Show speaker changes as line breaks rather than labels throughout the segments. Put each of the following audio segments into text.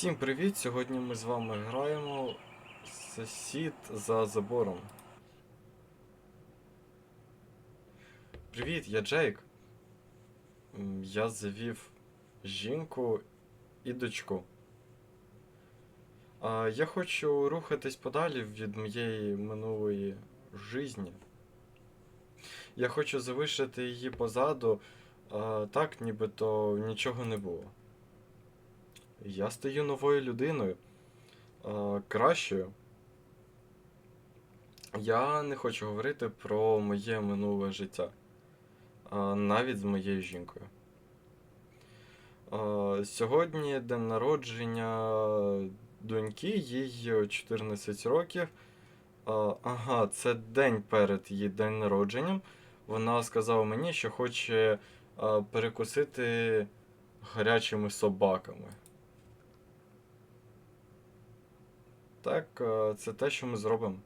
Всім привіт! Сьогодні ми з вами граємо сусід за забором. Привіт, я Джейк. Я завів жінку і дочку. А, я хочу рухатись подалі від моєї минулої житті. Я хочу залишити її позаду, а, так, нібито нічого не було. Я стаю новою людиною. Кращою. Я не хочу говорити про моє минуле життя. Навіть з моєю жінкою. Сьогодні день народження доньки, їй 14 років. Ага, це день перед її день народженням. Вона сказала мені, що хоче перекусити гарячими собаками. Так, е, це те, що ми зробимо.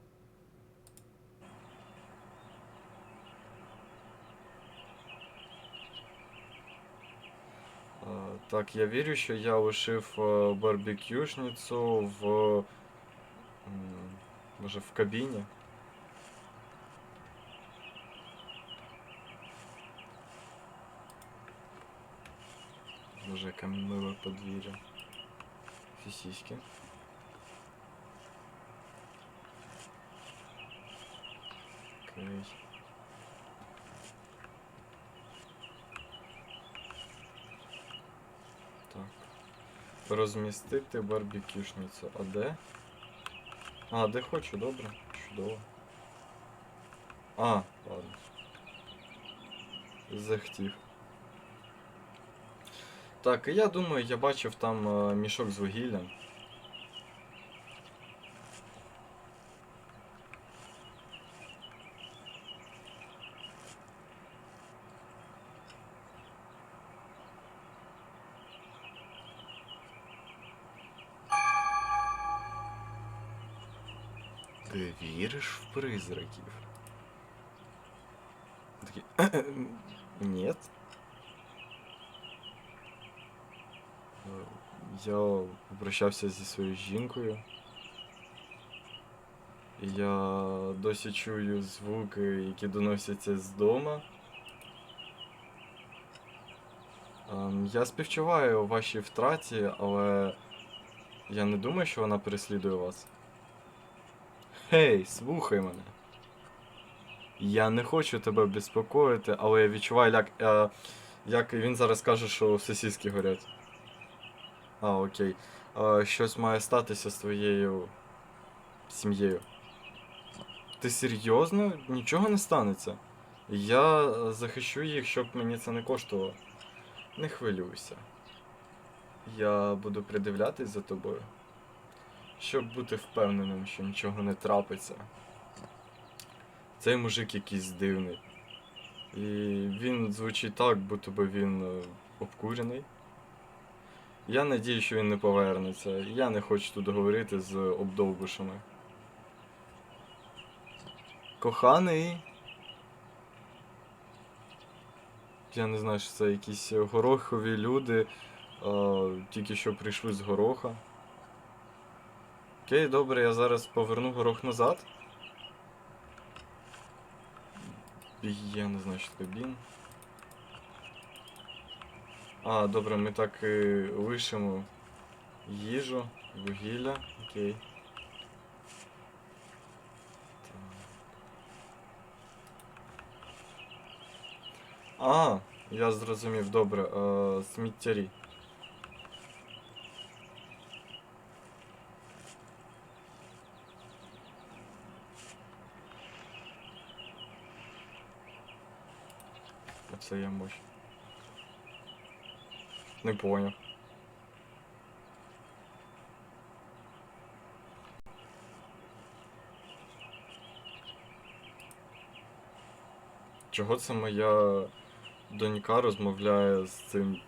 Е, Так, я вірю, що я лишив е, барбекюшницю в. Може, в кабіні. Може, яке миле подвір'я. Сісіськи. Окей. Так. Розмістити барбекюшницю. А де? А, де хочу, добре. Чудово. А, ладно. Захотів. Так, і я думаю, я бачив там е, мішок з вугіллям. Ти віриш в призраків? Такий. Нет. Я попрощався зі своєю жінкою. Я досі чую звуки, які доносяться з дома. Ем, Я співчуваю вашій втраті, але я не думаю, що вона переслідує вас. Гей, слухай мене. Я не хочу тебе безпокоїти, але я відчуваю, як, е, як він зараз каже, що сосиски горять. А, окей. Е, щось має статися з твоєю сім'єю. Ти серйозно? Нічого не станеться. Я захищу їх, щоб мені це не коштувало. Не хвилюйся. Я буду придивлятись за тобою. Щоб бути впевненим, що нічого не трапиться. Цей мужик якийсь дивний. І він звучить так, будто би він е, обкурений. Я надію, що він не повернеться. Я не хочу тут говорити з обдовбушами. Коханий. Я не знаю, що це якісь горохові люди, е, тільки що прийшли з гороха. Окей, добре, я зараз поверну горох назад. Я не знаю, що таке бін. А, добре, ми так і лишимо їжу, вугілля, окей. А, я зрозумів, добре, е, сміттярі. Я мощь. Не поняв. Чого це моя донька розмовляє з цим.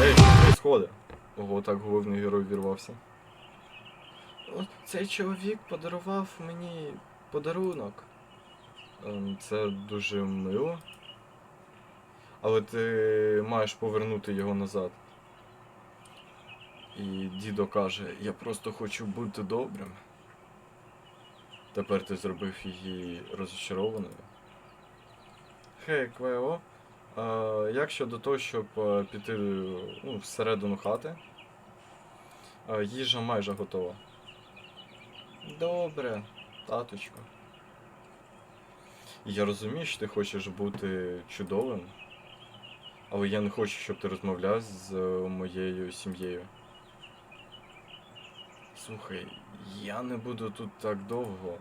Ей, що сходи? Ого, так головний герой вірвався. Цей чоловік подарував мені подарунок. Ем, Це дуже мило. Але ти маєш повернути його назад. І дідо каже, я просто хочу бути добрим. Тепер ти зробив її розчарованою. Хей, Квео, а, як щодо того, щоб е, піти ну, всередину хати? А, їжа майже готова. Добре, таточко. Я розумію, що ти хочеш бути чудовим, але я не хочу, щоб ти розмовляв з е, моєю сім'єю. Слухай, я не буду тут так довго.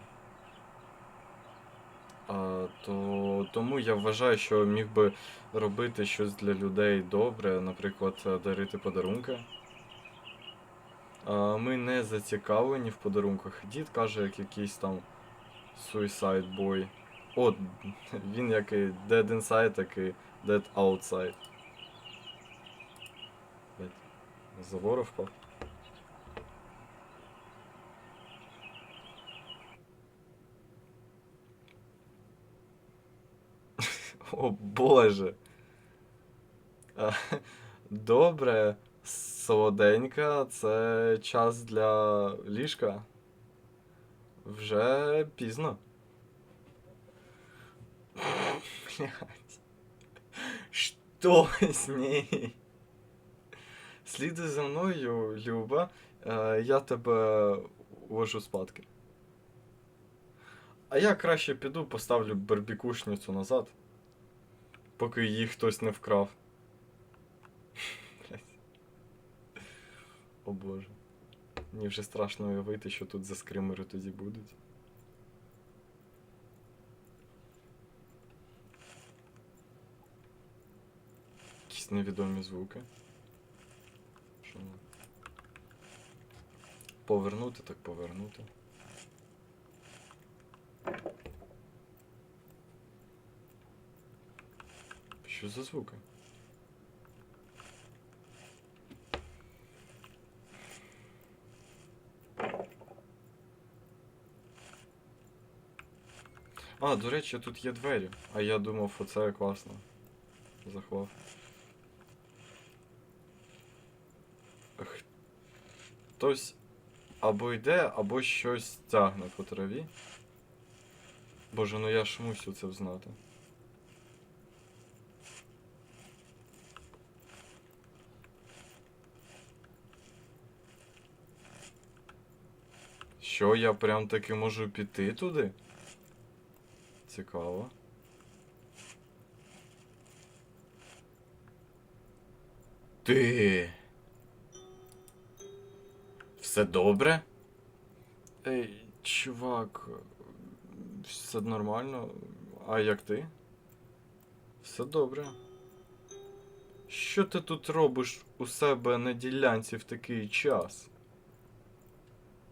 А, то, тому я вважаю, що міг би робити щось для людей добре, наприклад, е, дарити подарунки. А, ми не зацікавлені в подарунках. Дід каже, як якийсь там Suicide Boy. О, він як і Dead Inside, так і Dead Outside. Блядь, з забору впав. О боже. Добре, солоденька, це час для ліжка. Вже пізно. Блять. Что с ней? Слідуй за мною, Люба. Е, Я тебе вожу спадки. А я краще піду поставлю барбікушницю назад, поки її хтось не вкрав. О боже. Мені вже страшно уявити, що тут за скримери тоді будуть. Якісь невідомі звуки. Що? ну? Повернути, так повернути. Що за звуки? А, до речі, тут є двері. А я думав, оце класно. Захвав. Хтось або йде, або щось тягне по траві. Боже, ну я ж мусю це взнати. Що, я прям таки можу піти туди? Цікаво. Ти. Все добре? Ей, чувак, все нормально. А як ти? Все добре. Що ти тут робиш у себе на ділянці в такий час?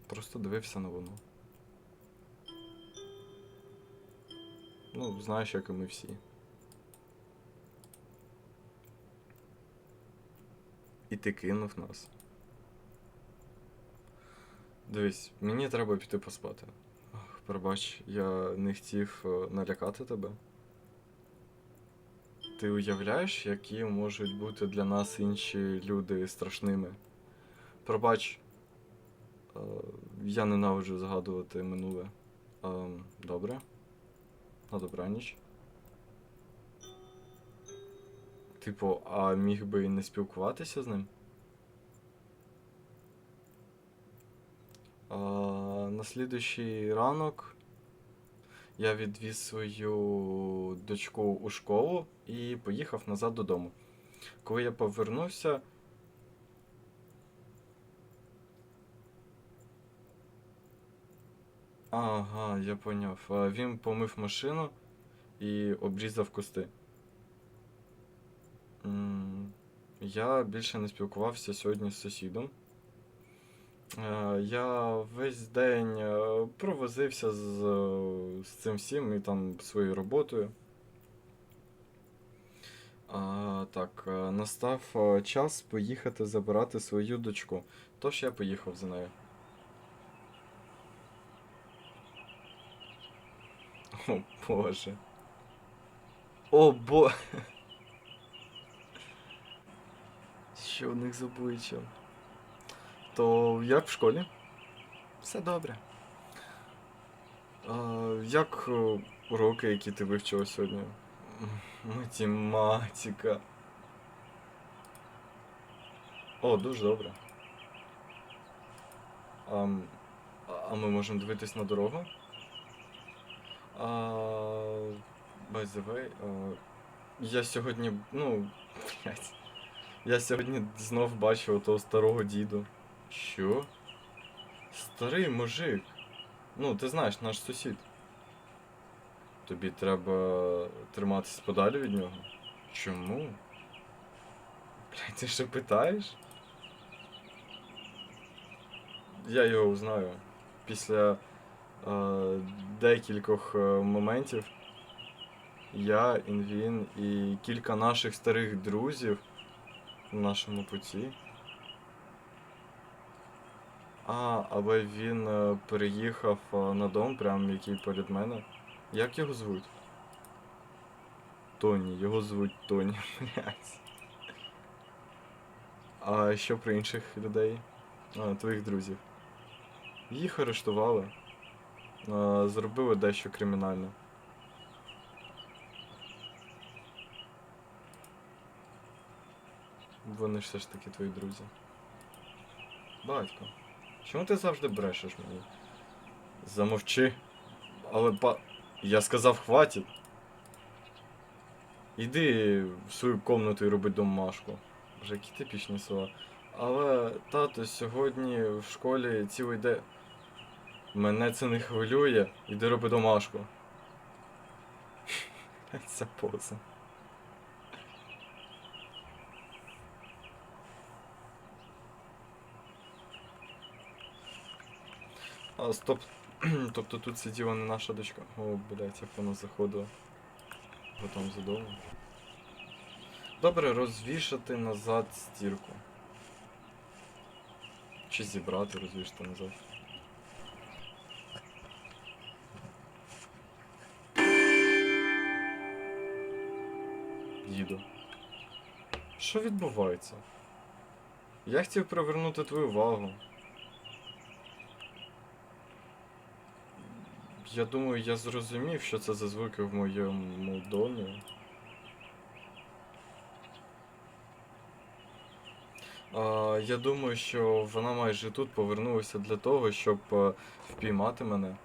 Просто дивився новину. Ну, знаєш, як і ми всі. І ти кинув нас. Дивись, мені треба піти поспати. Ах, Пробач, я не хотів е, налякати тебе. Ти уявляєш, які можуть бути для нас інші люди страшними? Пробач, е, я ненавиджу згадувати минуле. Ем, Добре? На добраніч. Типу, а міг би і не спілкуватися з ним? На слідуючий ранок я відвіз свою дочку у школу і поїхав назад додому. Коли я повернувся. Ага, я поняв. Він помив машину і обрізав кусти. Я більше не спілкувався сьогодні з сусідом. Е, Я весь день е, провозився з, з цим всім і там своєю роботою. А, так, е, настав час поїхати забирати свою дочку. Тож я поїхав за нею. О Боже. О бо. Що у них з обличчям? То як в школі? Все добре. А, як е, уроки, які ти вивчила сьогодні? Математика. О, дуже добре. А, а ми можемо дивитись на дорогу? А, by the way, а, я сьогодні, ну, блядь, я сьогодні знов бачив того старого діду. Що? Старий мужик. Ну, ти знаєш, наш сусід. Тобі треба триматися подалі від нього. Чому? Блядь, ти що питаєш? Я його узнаю. Після е, декількох е, моментів я, Інвін і кілька наших старих друзів в нашому путі. А, але він е, переїхав е, на дом, прям який поряд мене. Як його звуть? Тоні, його звуть Тоні, блядь. А що про інших людей? А, твоїх друзів. Їх арештували. А, зробили дещо кримінальне. Вони ж все ж таки твої друзі. Батько, чому ти завжди брешеш мені? Замовчи. Але па. Я сказав, хватить. Іди в свою комнату і роби домашку. Вже які типічні слова. Але, тато, сьогодні в школі цілий день. Мене це не хвилює. Іди роби домашку. Ця поза. А, стоп. тобто тут сиділа не наша дочка. О, блядь, як вона заходила. Бо там задовго. Добре, розвішати назад стірку. Чи зібрати, розвішати назад. Їду. Що відбувається? Я хотів привернути твою увагу. Я думаю, я зрозумів, що це за звуки в моєму домі. А, я думаю, що вона майже тут повернулася для того, щоб е, впіймати мене.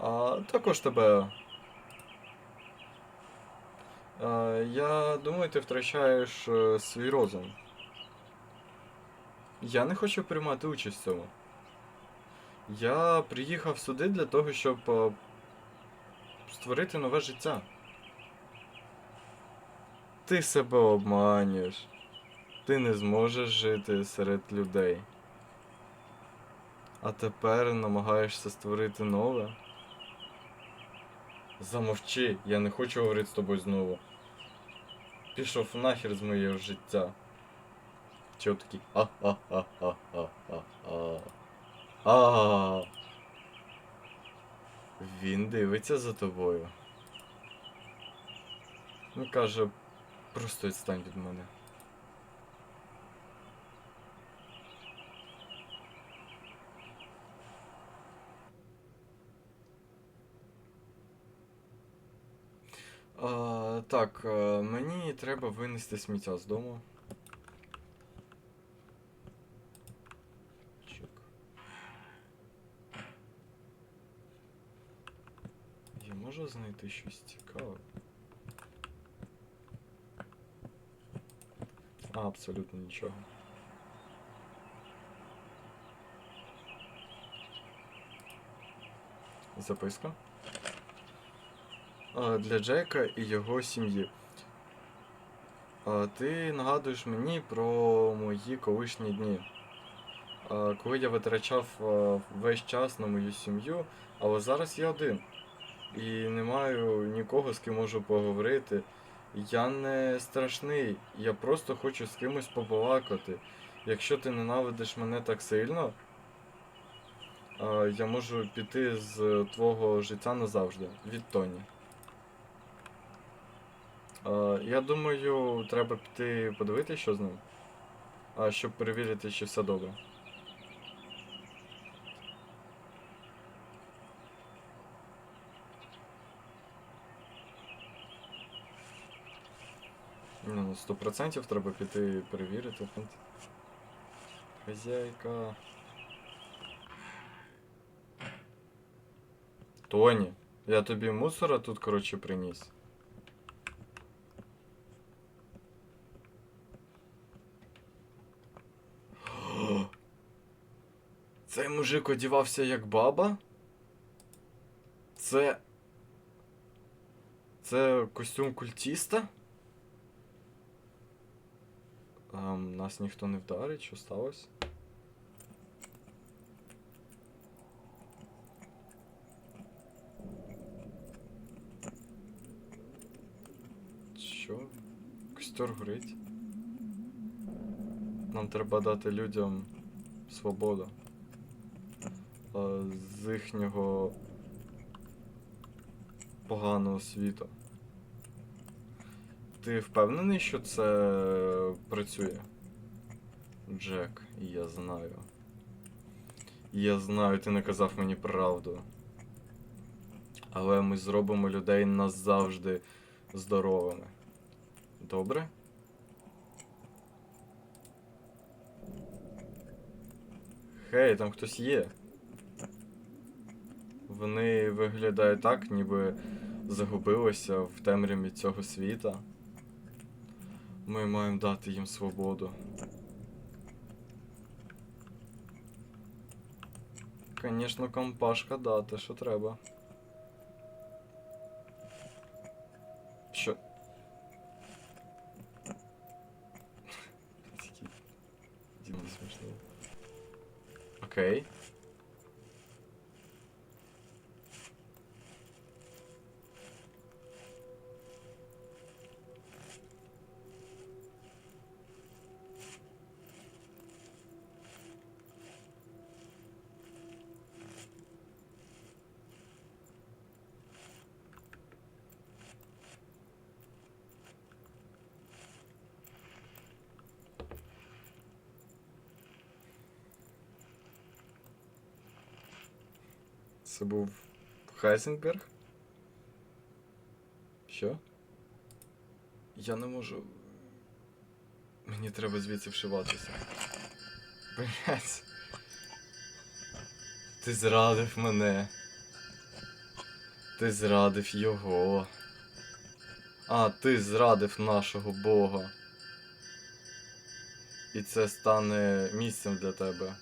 А також тебе. А, я думаю, ти втрачаєш е, свій розум. Я не хочу приймати участь в цьому. Я приїхав сюди для того, щоб е, створити нове життя. Ти себе обманюєш. Ти не зможеш жити серед людей. А тепер намагаєшся створити нове. Замовчи, я не хочу говорити з тобою знову. Пішов нахер з моєго життя. Чого такий а-а-а-а-а-а. А. Він дивиться за тобою. Ну каже, просто відстань від мене. А, так, е, мені треба винести сміття з дому. Чек. Я знайти щось цікаве? А, абсолютно нічого. Записка. А, Для Джека і його сім'ї. А, Ти нагадуєш мені про мої колишні дні. Коли я витрачав весь час на мою сім'ю, але зараз я один. І не маю нікого, з ким можу поговорити. Я не страшний, я просто хочу з кимось побалакати. Якщо ти ненавидиш мене так сильно, я можу піти з твого життя назавжди. Від Тоні. Я думаю, треба піти подивитися, що з ним. Щоб перевірити, чи все добре. 100% треба піти перевірити. Хазяйка. Тоні, я тобі мусора тут, коротше, приніс. Цей мужик одівався як баба? Це. Це костюм культіста? Ем, нас ніхто не вдарить, що сталося? Що? Костер горить. Нам треба дати людям свободу. З їхнього поганого світу. Ти впевнений, що це працює? Джек, я знаю. Я знаю, ти не казав мені правду. Але ми зробимо людей назавжди здоровими. Добре? Хей, там хтось є. Вони виглядають так, ніби загубилися в темряві цього світа. Ми маємо дати їм свободу. Конечно, компашка дати, що треба. Що? Такий Діма смішний. Окей. Це був Хайзенберг? Що? Я не можу. Мені треба звідси вшиватися. Блять. Ти зрадив мене. Ти зрадив його. А, ти зрадив нашого Бога. І це стане місцем для тебе.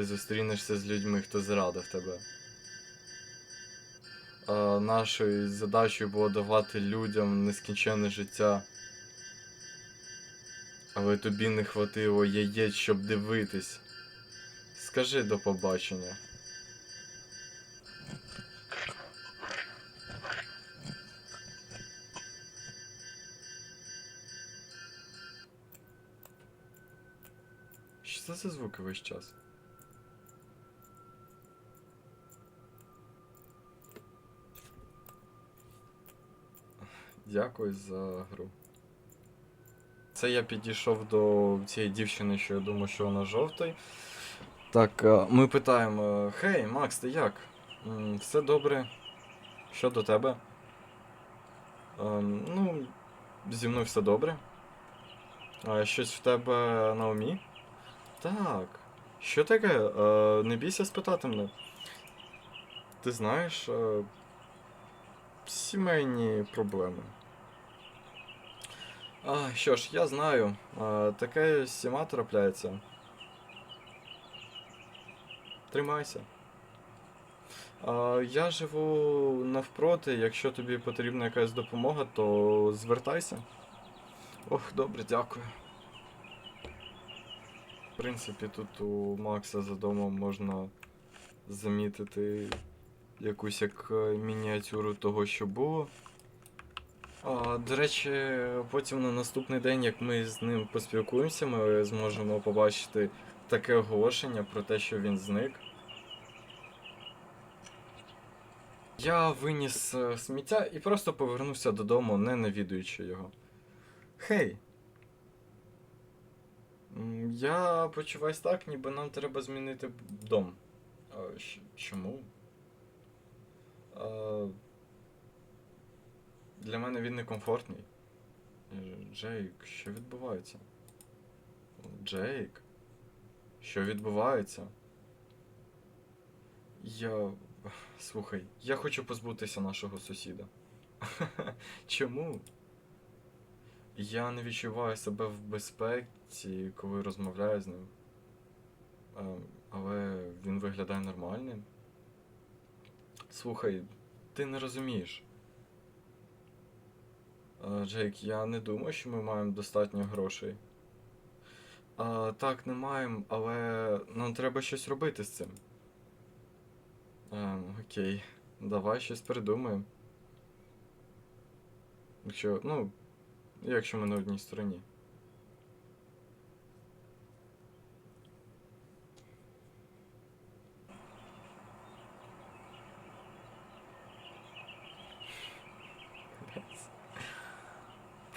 Ти зустрінешся з людьми, хто зрадив тебе. А, нашою задачею було давати людям нескінченне життя. Але тобі не хватило яєць, щоб дивитись. Скажи до побачення. Що це за звуки весь час? Дякую за гру. Це я підійшов до цієї дівчини, що я думаю, що вона жовтий. Так, е, ми питаємо: Хей, Макс, ти як? Все добре? Що до тебе? Ем, ну, зі мною все добре. Щось в тебе на умі? Так. Що таке? Е, не бійся спитати мене. Ти знаєш, е, сімейні проблеми. А, що ж, я знаю. А, таке з всіма трапляється. Тримайся. А, я живу навпроти, якщо тобі потрібна якась допомога, то звертайся. Ох, добре, дякую. В принципі, тут у Макса за домом можна замітити якусь як е, мініатюру того, що було. А, до речі, потім на наступний день, як ми з ним поспілкуємося, ми зможемо побачити таке оголошення про те, що він зник. Я виніс е, сміття і просто повернувся додому, не навідуючи його. Хей. Я почуваюсь так, ніби нам треба змінити дом. А, чому? А, для мене він некомфортний. Джейк, що відбувається? Джейк? Що відбувається? Я. Слухай, я хочу позбутися нашого сусіда. Чому? Я не відчуваю себе в безпеці, коли розмовляю з ним. Але він виглядає нормальним. Слухай, ти не розумієш. Е, Джейк, я не думаю, що ми маємо достатньо грошей. А, так, не маємо, але нам треба щось робити з цим. А, окей, давай щось придумаємо. Якщо, ну, якщо ми на одній стороні.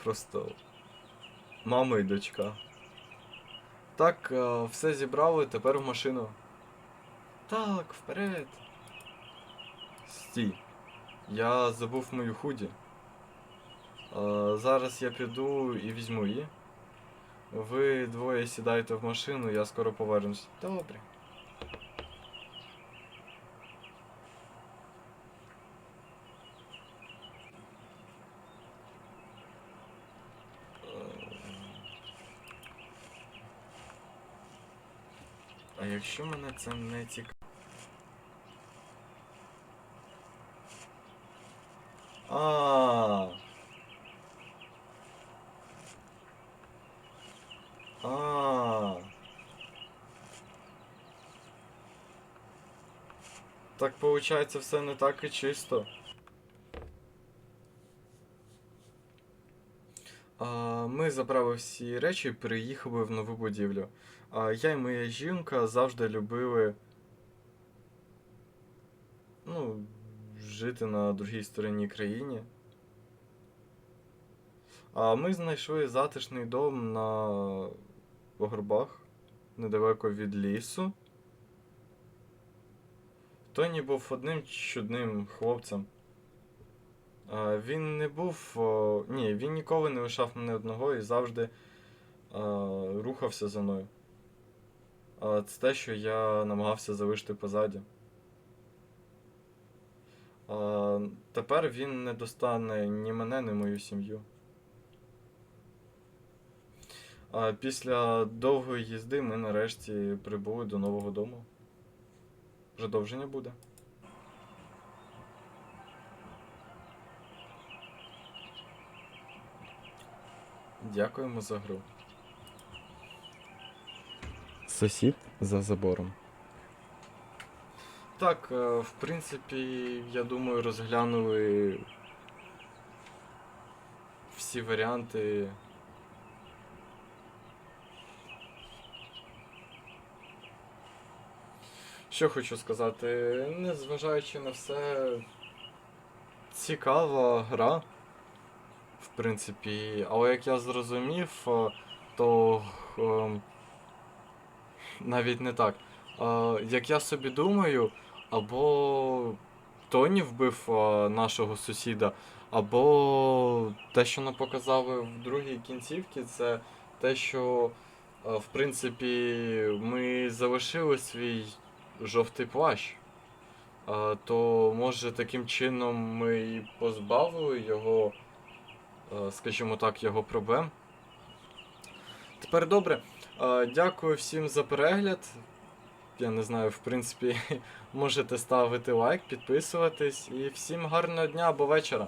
Просто мама і дочка. Так, е, все зібрали, тепер в машину. Так, вперед. Стій. Я забув мою худі. Е, зараз я піду і візьму її. Ви двоє сідайте в машину, я скоро повернусь. Добре. Якщо мене це не цікавить. А. А. Так получается все не так і чисто. Ми забрали всі речі і переїхали в нову будівлю. Я і моя жінка завжди любили. Ну, жити на другій стороні країні. А ми знайшли затишний дом на погорбах, недалеко від лісу. Тоні був одним чудним хлопцем. Він не був. Ні, він ніколи не лишав мене одного і завжди рухався за мною. Це те, що я намагався залишити позаді. Тепер він не достане ні мене, ні мою сім'ю. Після довгої їзди ми нарешті прибули до нового дому. Продовження буде. Дякуємо за гру. Сусід за забором. Так, е, в принципі, я думаю, розглянули всі варіанти. Що хочу сказати, незважаючи на все, цікава гра, в принципі, але як я зрозумів, е, то ем, навіть не так. Е, Як я собі думаю, або Тоні вбив е, нашого сусіда, або те, що нам показали в другій кінцівці, це те, що е, в принципі ми залишили свій жовтий плащ. Е, То може таким чином ми і позбавили його, е, скажімо так, його проблем. Тепер добре. Е, Дякую всім за перегляд. Я не знаю, в принципі, можете ставити лайк, підписуватись і всім гарного дня або вечора.